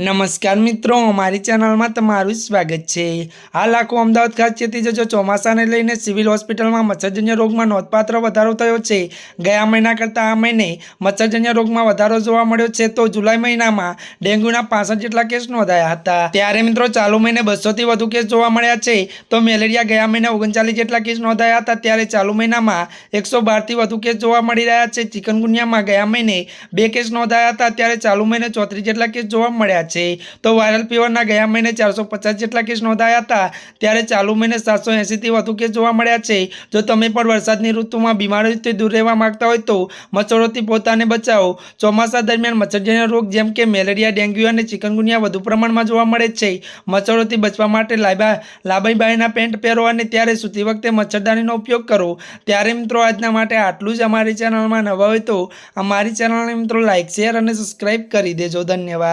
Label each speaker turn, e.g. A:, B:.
A: નમસ્કાર મિત્રો, અમારી ચેનલમાં તમારું સ્વાગત છે. હાલ આખું અમદાવાદ ખાસ ચેતી જજો ચોમાસાને લઈને સિવિલ હોસ્પિટલમાં મચ્છરજન્ય રોગમાં નોંધપાત્ર વધારો થયો છે. ગયા મહિના કરતાં આ મહિને મચ્છરજન્ય રોગમાં વધારો જોવા મળ્યો છે તો જુલાઈ મહિનામાં ડેન્ગ્યુના પાસઠ જેટલા કેસ નોંધાયા હતા. ત્યારે મિત્રો, ચાલુ મહિને બસોથી વધુ કેસ જોવા મળ્યા છે. તો મેલેરિયા ગયા મહિને ઓગણચાલીસ જેટલા કેસ નોંધાયા હતા. ત્યારે ચાલુ મહિનામાં એકસો બારથી વધુ કેસ જોવા મળી રહ્યા છે. ચિકનગુનિયામાં ગયા મહિને બે કેસ નોંધાયા હતા. ત્યારે ચાલુ મહિને ચોત્રીસ જેટલા કેસ જોવા મળ્યા છે. તો વાયરલ ફીવરના ગયા મહિને ચારસો જેટલા કેસ નોંધાયા હતા. ત્યારે ચાલુ મહિને સાતસો એંસીથી વધુ કેસ જોવા મળ્યા છે. જો તમે પણ વરસાદની ઋતુમાં બીમારીથી દૂર રહેવા માંગતા હોય તો મચ્છરોથી પોતાને બચાવો. ચોમાસા દરમિયાન મચ્છરજન્ય રોગ જેમ કે મેલેરિયા, ડેન્ગ્યુ અને ચિકનગુનિયા વધુ પ્રમાણમાં જોવા મળે છે. મચ્છરોથી બચવા માટે લાંબા, લાંબી બાયના પેન્ટ પહેરો અને ત્યારે સૂતી વખતે મચ્છરદાનીનો ઉપયોગ કરો. ત્યારે મિત્રો આજના માટે આટલું જ અમારી ચેનલમાં નવા હોય તો અમારી ચેનલને મિત્રો લાઇક શેર અને સબસ્ક્રાઈબ કરી દેજો. ધન્યવાદ.